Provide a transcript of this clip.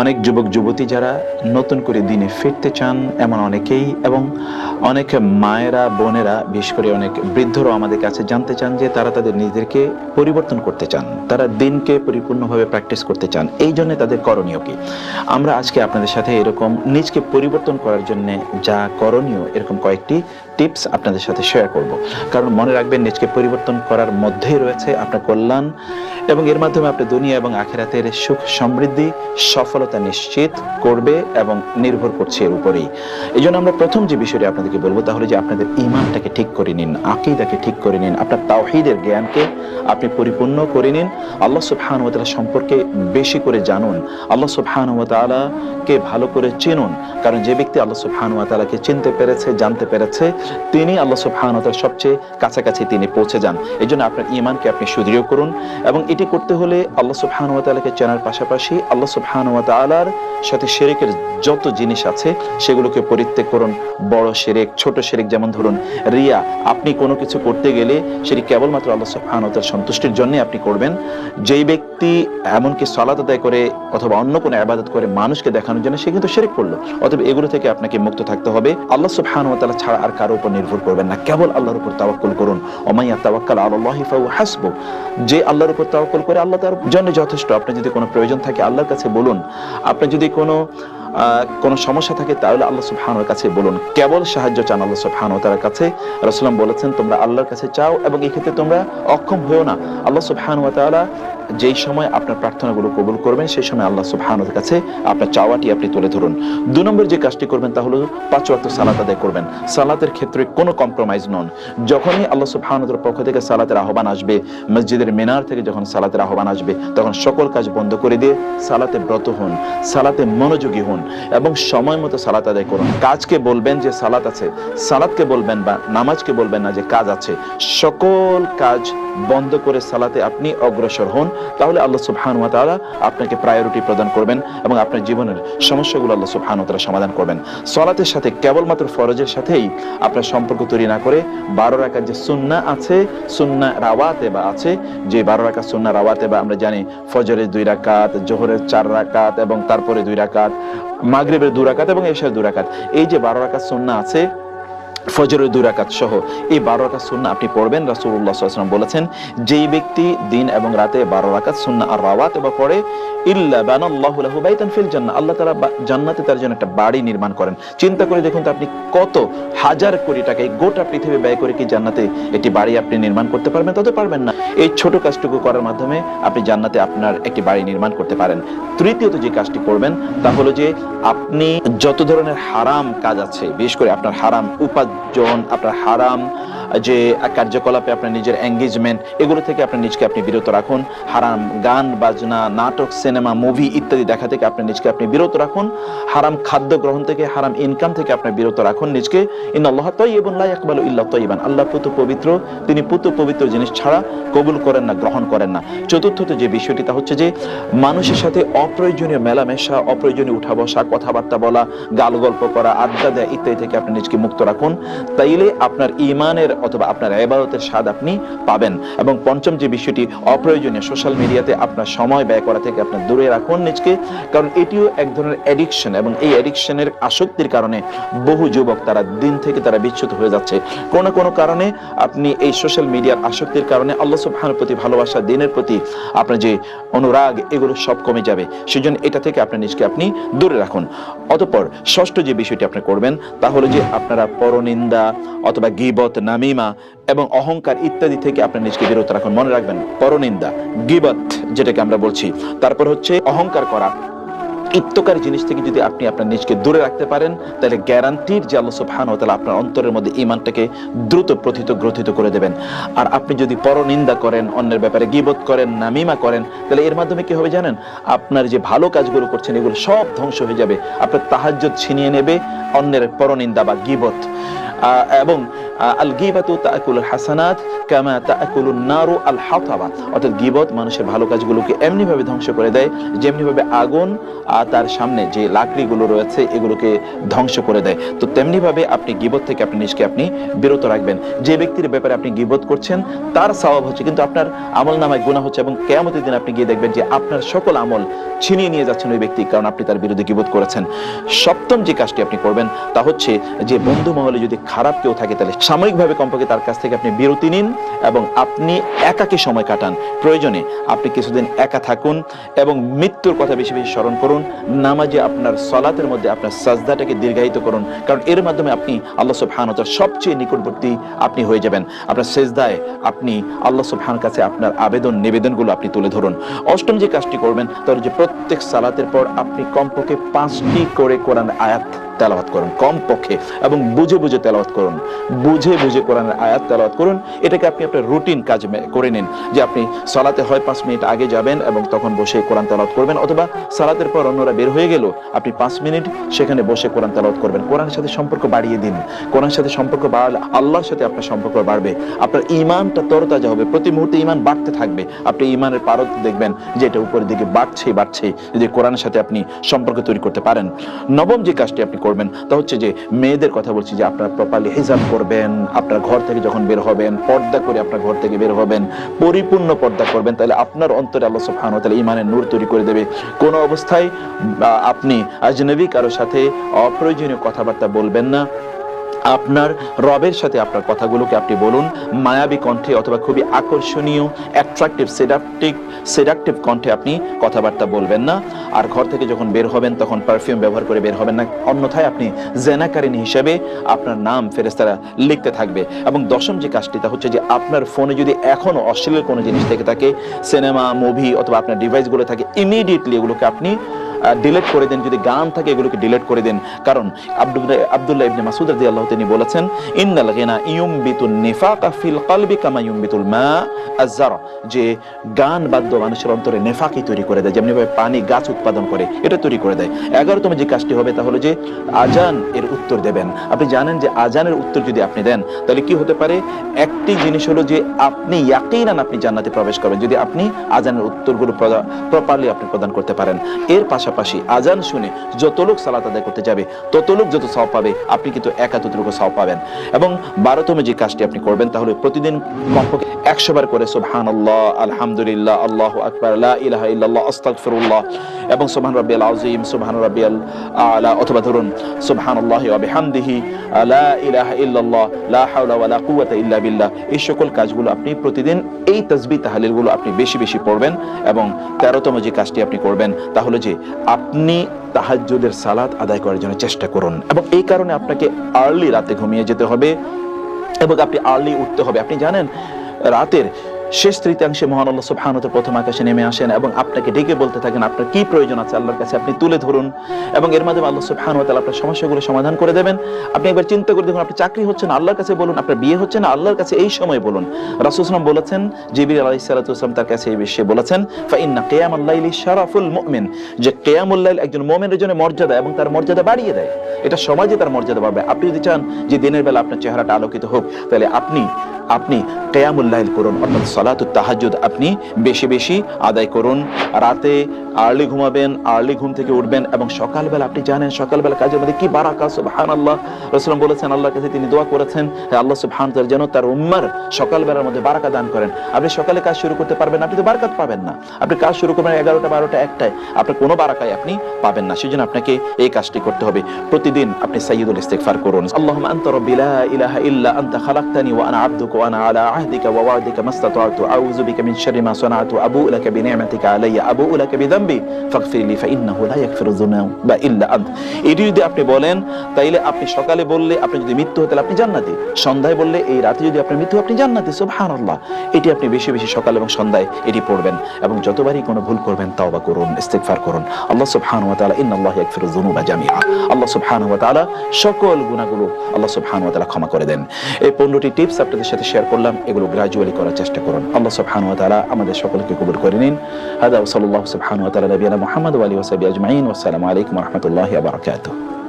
অনেক যুবক, যুবতী যারা নতুন করে দিনে ফিরতে চান, এমন অনেকেই এবং অনেক মায়েরা, বোনেরা, বিশেষ করে অনেক বৃদ্ধরাও আমাদের কাছে জানতে চান যে তারা তাদের নিজেদেরকে পরিবর্তন করতে চান, তারা দিনকে পরিপূর্ণভাবে প্র্যাকটিস করতে চান। এই জন্য তাদের করণীয় কি? আমরা আজকে আপনাদের সাথে এরকম নিজকে পরিবর্তন করার জন্য যা করণীয়, এরকম কয়েকটি টিপস আপনাদের সাথে শেয়ার করব। কারণ মনে রাখবেন, নিজকে পরিবর্তন করার মধ্যেই রয়েছে আপনার কল্যাণ এবং এর মাধ্যমে আপনি দুনিয়া এবং আখেরাতের সুখ সমৃদ্ধি, সফলতা নিশ্চিত করবে এবং নির্ভর করছে এর উপরেই। এই জন্য আমরা প্রথম যে বিষয়টি আপনাদেরকে বলব তাহলে যে আপনাদের ইমানটাকে ঠিক করে নিন, আকিদাকে ঠিক করে নিন, আপনার তাওহিদের জ্ঞানকে আপনি পরিপূর্ণ করে নিন। আল্লাহ সুবহান ওয়া সম্পর্কে বেশি করে জানুন। আল্লাহ সুবহান ওয়া তাআলাকে ভালো করে চিনুন। কারণ যে ব্যক্তি আল্লাহ সুবহান ওয়া তাআলাকে চিনতে পেরেছে, জানতে পেরেছে, তিনি আল্লাহ সুবহান ওয়া সবচেয়ে কাছাকাছি তিনি পৌঁছে যান। এই জন্য আপনার ইমানকে আপনি সুদৃঢ় করুন এবং এটি করতে হলে আল্লাহ সুবহান ওয়া চেনার পাশাপাশি আল্লাহ সুবহান ওয়া তাআলার সাথে শিরকের যত জিনিস আছে, সেগুলোকে পরিত্যাগ করুন। বড় শিরেক ছোট শিরেক যেমন ধরুন, রিয়া, আপনি কোনো কিছু করতে গেলে সেটি কেবলমাত্র আল্লাহ সুবহান ওয়া সন্তুষ্টির জন্য আপনি করবেন। যেই ব্যক্তি এমনকি সালাত আদায় করে অথবা অন্য কোনো আবাদত করে মানুষকে দেখানোর জন্য সে কিন্তু শিরিক করল অথবা এগুলো থেকে আপনাকে মুক্ত থাকতে হবে। আল্লাহ সুবহান ওয়া তাআলা ছাড়া আর কারও উপর নির্ভর করবেন না। কেবল আল্লাহর উপর তাওয়াক্কুল করুন। ওমাইয়া তাওয়াক্কাল আলাল্লাহি ফাহুয়া হাসবু যে আল্লাহর উপর তাওয়াক্কুল করে আল্লাহ তার জন্য যথেষ্ট। আপনার যদি কোনো প্রয়োজন থাকে, আল্লাহর কাছে বলুন। আপনি যদি কোনো কোনো সমস্যা থাকে, তাহলে আল্লাহ সুফহানোর কাছে বলুন। কেবল সাহায্য চান আল্লাহ সুবহান তার কাছে। রসুলাম বলেছেন, তোমরা আল্লাহর কাছে চাও এবং এক্ষেত্রে তোমরা অক্ষম হয়েও না। আল্লাহ সুবহান ওয়া যেই সময় আপনার প্রার্থনাগুলো কবুল করবেন, সেই সময় আল্লাহ সুবহানের কাছে আপনার চাওয়াটি আপনি তুলে ধরুন। দু নম্বর যে কাজটি করবেন তা হলো পাঁচ ওয়াক্ত সালাত আদায় করবেন। সালাতের ক্ষেত্রে কোনো কম্প্রোমাইজ নন। যখনই আল্লাহ সুবহানাহুর পক্ষ থেকে সালাতের আহ্বান আসবে, মসজিদের মিনার থেকে যখন সালাতের আহ্বান আসবে, তখন সকল কাজ বন্ধ করে দিয়ে সালাতে ব্রত হন, সালাতে মনোযোগী হন এবং সময় মতো সালাত আদায় করুন। কাজকে বলবেন যে সালাত আছে, সালাতকে বলবেন বা নামাজকে বলবেন না যে কাজ আছে, সকল কাজ বন্ধ করে সালাতে আপনি অগ্রসর হন। তাহলে আল্লাহ সুবহান ওয়া তাআলা আপনাকে প্রায়োরিটি প্রদান করবেন এবং আপনার জীবনের সমস্যাগুলো আল্লাহ সুবহান ওয়া তাআলা সমাধান করবেন। সালাতের সাথে কেবলমাত্র ফরজের সাথেই আপনার সম্পর্ক তৈরি না করে বারো রাকাত যে সুন্না আছে, সুন্না রাওয়াতে বা আছে, যে বারো রাকাত সুন্না রাওয়াতে বা আমরা জানি ফজরের দুই রাকাত, জোহরের চার রাকাত এবং তারপরে দুই রাকাত, মাগরিবের দুই রাকাত এবং এশার দুই রাকাত। এই যে বারো রাকাত সুন্না আছে ফজরের দুই রাকাত সহ এই বারো রাকাত সুন্না আপনি পড়বেন। আলাইহি ওয়াসাল্লাম বলেছেন, যেই ব্যক্তি দিন এবং রাতে বারো রাকাত সুন্না আর রাওয়াত বা পড়ে, ইল্লা বাইতান ফিল জান্নাহ। আল্লাহ তাআলা জান্নাতে তার জন্য একটা বাড়ি নির্মাণ করেন। চিন্তা করে দেখুন তো আপনি কত হাজার কোটি টাকা এই গোটা পৃথিবী ব্যয় করে কি জান্নাতে একটি বাড়ি আপনি নির্মাণ করতে পারবেন তত পারবেন না। এই ছোট কাজটুকু করার মাধ্যমে আপনি জান্নাতে আপনার একটি বাড়ি নির্মাণ করতে পারেন। তৃতীয়ত যে কাজটি করবেন, তা হলো যে আপনি যত ধরনের হারাম কাজ আছে, বিশেষ করে আপনার হারাম উপার্জন আপনার হারাম যে কার্যকলাপে আপনার নিজের এঙ্গেজমেন্ট এগুলো থেকে আপনার নিজকে আপনি বিরত রাখুন। হারাম গান, বাজনা, নাটক সিনেমা মুভি ইত্যাদি দেখা থেকে আপনার নিজকে আপনি বিরত রাখুন। হারাম খাদ্য গ্রহণ থেকে, হারাম ইনকাম থেকে আপনি বিরত রাখুন নিজকে। ইন আল্লাহ তৈবন লা ইয়াকবালু ইল্লা তৈবান আল্লাহ পুত পবিত্র, তিনি পুত পবিত্র জিনিস ছাড়া কবুল করেন না, গ্রহণ করেন না। চতুর্থত যে বিষয়টি, তা হচ্ছে যে মানুষের সাথে অপ্রয়োজনীয় মেলামেশা, অপ্রয়োজনীয় উঠা বসা, কথাবার্তা বলা, গাল গল্প করা, আড্ডা দেয়া ইত্যাদি থেকে আপনি নিজকে মুক্ত রাখুন। তাইলে আপনার ইমানের অথবা আপনার এবারতের স্বাদ আপনি পাবেন। এবং পঞ্চম যে বিষয়টি, অপ্রয়োজনীয় সোশ্যাল মিডিয়াতে আপনার সময় ব্যয় করা থেকে আপনার দূরে রাখুন নিজকে, কারণ এটিও এক ধরনের অ্যাডিকশন এবং এই অ্যাডিকশনের আসক্তির কারণে বহু যুবক তারা দিন থেকে তারা বিচ্যুত হয়ে যাচ্ছে। কোনো কোনো কারণে আপনি এই সোশ্যাল মিডিয়ার আসক্তির কারণে আল্লাহ সুবহানের প্রতি ভালোবাসা, দিনের প্রতি আপনার যে অনুরাগ, এগুলো সব কমে যাবে। সেজন্য এটা থেকে আপনার নিজকে আপনি দূরে রাখুন। অতঃপর ষষ্ঠ যে বিষয়টি আপনি করবেন, তা হলো যে আপনারা পরনিন্দা অথবা গিবত নামিমা এবং অহংকার ইত্যাদি থেকে আপনার নিজকে বিরত রাখুন। মনে রাখবেন পরনিন্দা গিবত যেটাকে আমরা বলছি। তারপর হচ্ছে অহংকার করা। ইত্যকার জিনিস থেকে যদি আপনি আপনার নিজকে দূরে রাখতে পারেন তাহলে গ্যারান্টির যে আল্লাহ সুবহানাহু ওয়া তাআলা আপনার অন্তরের মধ্যে ঈমানটাকে দ্রুত প্রথিত গ্রথিত করে দেবেন। আর আপনি যদি পরনিন্দা করেন অন্যের ব্যাপারে গীবত করেন নামিমা করেন তাহলে এর মাধ্যমে কি হবে জানেন? আপনার যে ভালো কাজগুলো করছেন এগুলো সব ধ্বংস হয়ে যাবে। আপনার তাহাজ্জুদ ছিনিয়ে নেবে অন্যের পরনিন্দা বা গীবত। আহ, এবং আল গিবাতু তাকুলুল হাসানাত কামা তাকুলুন নারু আল হাতাবা অর্থাৎ গিবত মানুষের ভালো কাজগুলোকে এমনি ভাবে ধ্বংস করে দেয় যেমনি ভাবে আগুন তার সামনে যে লাকড়িগুলো রয়েছে, এগুলোকে ধ্বংস করে দেয়। তো তেমনি ভাবে আপনি গিবত থেকে আপনি নিজকে আপনি বিরত রাখবেন। যে ব্যক্তির ব্যাপারে আপনি গিবত করছেন, তার স্বভাব হচ্ছে কিন্তু আপনার আমল নামায় গুণা হচ্ছে এবং কেয়ামতের দিন আপনি গিয়ে দেখবেন যে আপনার সকল আমল ছিনিয়ে নিয়ে যাচ্ছেন ওই ব্যক্তি কারণ আপনি তার বিরুদ্ধে গিবত করেছেন। সপ্তম যে কাজটি আপনি করবেন তা হচ্ছে যে বন্ধু মহলে যদি খারাপ কেউ থাকে তাহলে সাময়িকভাবে কমপক্ষে তার কাছ থেকে আপনি বিরতি নিন এবং আপনি একাকে সময় কাটান। প্রয়োজনে আপনি কিছুদিন একা থাকুন এবং মৃত্যুর কথা বেশি বেশি স্মরণ করুন। নামাজে আপনার সলাতের মধ্যে আপনার সাজদাটাকে দীর্ঘায়িত করুন। কারণ এর মাধ্যমে আপনি আল্লাহ সুবহানাহু সবচেয়ে নিকটবর্তী আপনি হয়ে যাবেন। আপনার সেজদায় আপনি আল্লাহ সুবহানার কাছে আপনার আবেদন, নিবেদনগুলো আপনি তুলে ধরুন। অষ্টম যে কাজটি করবেন তাহলে যে প্রত্যেক সালাতের পর আপনি কমপক্ষে পাঁচটি করে কোরআন আয়াত তেলাওয়াত করুন কম পক্ষে এবং বুঝে বুঝে তেলাওয়াত করুন। বুঝে বুঝে কোরআনের আয়াত তেলাওয়াত করুন। এটাকে আপনি আপনার রুটিন কাজ করে নিন যে আপনি সালাতে হয় পাঁচ মিনিট আগে যাবেন এবং তখন বসে কোরআন তেলাওয়াত করবেন, অথবা সালাতের পর অন্যরা বের হয়ে গেল, আপনি পাঁচ মিনিট সেখানে বসে কোরআন তেলাওয়াত করবেন। কোরআনের সাথে সম্পর্ক বাড়িয়ে দিন। কোরআনের সাথে সম্পর্ক বাড়ালে আল্লাহর সাথে আপনার সম্পর্ক বাড়বে। আপনার ইমানটা তরতাজা হবে। প্রতি মুহূর্তে ইমান বাড়তে থাকবে। আপনি ইমানের পারত দেখবেন যে এটা উপরের দিকে বাড়ছে বাড়ছে যদি কোরআনের সাথে আপনি সম্পর্ক তৈরি করতে পারেন। নবম যে কাজটি আপনি করবেন। তা হচ্ছে যে মেয়েদের কথা বলছি যে আপনারা প্রপারলি হিসাব করবেন, আপনার ঘর থেকে যখন বের হবেন, পর্দা করে আপনার ঘর থেকে বের হবেন, পরিপূর্ণ পর্দা করবেন, তাহলে আপনার অন্তরে আল্লাহ সুবহানাহু তাহলে ইমানের নূর তৈরি করে দেবে। কোনো অবস্থায় আপনি আজনবী কারোর সাথে অপ্রয়োজনীয় কথাবার্তা বলবেন না। আপনার রবের সাথে আপনার কথাগুলোকে আপনি বলুন, মায়াবী কণ্ঠে অথবা খুবই আকর্ষণীয় অ্যাট্রাকটিভ সেডাকটিভ সেডাকটিভ কণ্ঠে আপনি কথাবার্তা বলবেন না। আর ঘর থেকে যখন বের হবেন, তখন পারফিউম ব্যবহার করে বের হবেন না। অন্যথায় আপনি জেনাকারিন হিসেবে আপনার নাম ফেরেস্তারা লিখতে থাকবে। এবং দশম যে কাজটি, তা হচ্ছে যে আপনার ফোনে যদি এখনও অশ্লীল কোনো জিনিস থেকে থাকে, সিনেমা, মুভি অথবা আপনার ডিভাইসগুলো থাকে ইমিডিয়েটলি এগুলোকে আপনি ডিলিট করে দেন, যদি গান থাকে, এগুলোকে ডিলিট করে দেন। কারণ ইবনে মাসুদ রাদিয়াল্লাহু তিনি বলেছেন, ইন্নাল গিনা নিফাকা ফিল কামা মা আযজার যে গান বাদ্য মানুষের অন্তরে নেফাকি তৈরি করে দেয় যেমনি ভাবে পানি গাছ উৎপাদন করে, এটা তৈরি করে দেয়। যে কাজটি হবে তাহলে যে আজান এর উত্তর দেবেন। আপনি জানেন যে আজানের উত্তর যদি আপনি দেন, তাহলে কি হতে পারে? একটি জিনিস হলো যে আপনি ইয়াকিনান আপনি জান্নাতে প্রবেশ করবেন, যদি আপনি আজানের উত্তরগুলো প্রপারলি আপনি প্রদান করতে পারেন। এর পাশাপাশি আজান শুনে যত লোক সালাত আদায় করতে যাবে, তত লোক যত সব পাবে, আপনি কিন্তু একাতটুকু সব পাবেন। এবং বারোতম যে কাজটি আপনি করবেন, তাহলে প্রতিদিন কমপক্ষে একশো বার করে সুবহান আল্লাহ আলহামদুলিল্লাহ, আল্লাহ আকবার ইলাহা ইল্লাল্লাহ, আস্তাগফিরুল্লাহ, এবং সুবহান রাব্বিয়াল আযীম, সুবহান রাব্বিয়াল আলা, অথবা ধরুন, সুবহানাল্লাহি ওয়া বিহামদিহি, লা ইলাহা ইল্লাল্লাহ, লা হাওলা ওয়া লা কুওয়াতা ইল্লা বিল্লাহ, এই সকল কাজগুলো আপনি প্রতিদিন, এই তাসবিহ তাহলিলগুলো আপনি বেশি বেশি পড়বেন এবং তেরোতম যে কাজটি আপনি করবেন তাহলে যে আপনি তাহাজ্জুদের সালাত আদায় করার জন্য চেষ্টা করুন এবং এই কারণে আপনাকে আর্লি রাতে ঘুমিয়ে যেতে হবে এবং আপনি আর্লি উঠতে হবে। আপনি জানেন রাতের শেষ তৃতীয়াংশে মহান আল্লাহ সুবহানাহু প্রথম আকাশে নেমে আসেন এবং আপনাকে ডেকে বলতে থাকেন, আপনার কি প্রয়োজন আছে আল্লাহর কাছে? আপনি তুলে ধরুন। এবং এর মাধ্যমে আল্লাহ সুবহানাহু তাআলা আপনার সমস্যাগুলো সমাধান করে দেবেন। আপনি একবার চিন্তা করে দেখুন, আপনি চাকরি হচ্ছে না আল্লাহর কাছে বলুন, আপনার বিয়ে হচ্ছে না, আল্লাহর কাছে এই সময় বলুন। সাল্লাল্লাহু বলেছেন, জিবরিল আলাইহিস সালাতু তার কাছে এই বিষয়ে বলেছেন, ফা ইন্না কিয়ামাল লাইলি শারাফুল মুমিন যে কিয়ামুল লাইল একজন মুমিনের জন্য মর্যাদা এবং তার মর্যাদা বাড়িয়ে দেয়। এটা সমাজে তার মর্যাদা বাড়বে। আপনি যদি চান যে দিনের বেলা আপনার চেহারাটা আলোকিত হোক, তাহলে আপনি আপনি কেয়ামুল করুন, অর্থাৎ সালাতুত তাহাজ্জুদ আপনি বেশি বেশি আদায় করুন। রাতে আর্লি ঘুমাবেন আর্লি ঘুম থেকে উঠবেন এবং সকালবেলা আপনি জানেন সকালবেলা কাজের মধ্যে কি বারাকা, সুবহানাল্লাহ। রাসূল বলেছেন, আল্লাহর কাছে তিনি দোয়া করেছেন আল্লাহ সুবহানাহু তাআলা যেন তার উম্মার সকালবেলার মধ্যে বারাকা দান করেন। আপনি সকালে কাজ শুরু করতে পারবেন আপনি তো বারাকাত পাবেন না। আপনি কাজ শুরু করবেন এগারোটা, বারোটা, একটায়। আপনার কোনো বারাকায় আপনি পাবেন না, সেজন্য আপনাকে এই কাজটি করতে হবে। প্রতিদিন আপনি সাইয়্যিদুল ইস্তিগফার করুন। আল্লাহুম্মা আনতা রাব্বি লা ইলাহা ইল্লা আনতা খালাকতানি ওয়া আনা আবদুকা আনা আলা আহদিকা ওয়া ওয়া'দিকা মাস্তাতা'তু আউযু বিকা মিন শাররি মা সানা'তু আবু'ু লাকা বিনি'মাতিকা আলাইয়া আবু'ু লাকা বিযামবি ফাগফির লি ফাইন্নাহু লা ইয়াগফিরু যুনুবা ইল্লা আন্ত এটি যদি আপনি বলেন, তাইলে আপনি সকালে বললে আপনি যদি মৃত্যু হতে আপনি জান্নাতি। সন্ধ্যায় বললে এই রাতে যদি আপনার মৃত্যু আপনি জান্নাতি। সুবহানাল্লাহ। এটি আপনি বেশি বেশি সকাল এবং সন্ধ্যায় এটি পড়বেন এবং যতবারই কোনো ভুল করবেন, তাওবা করুন, ইস্তিগফার করুন। আল্লাহ সুবহানাহু ওয়া তাআলা ইন্নাল্লাহা ইয়াগফিরু যুনুবা জামিআ। আল্লাহ সুবহানাহু ওয়া তাআলা সকল গুনাহগুলো আল্লাহ সুবহানাহু ওয়া তাআলা ক্ষমা করে দেন। এই 15টি টিপস আপনাদের সাথে শেয়ার করলাম, এগুলো গ্রাজুয়ালি করার চেষ্টা করুন। আল্লাহ সুবহান ওয়া তাআলা আমাদের সকলকে কবুল করে নিন। হাদা সাল্লাল্লাহু সুবহান ওয়া তাআলা নবিয়ানা মুহাম্মদ ওয়া আলিহি ওয়া সাহবিহি আজমাইন। ওয়া আসসালামু আলাইকুম ওয়া রাহমাতুল্লাহি ওয়া বারাকাতুহু।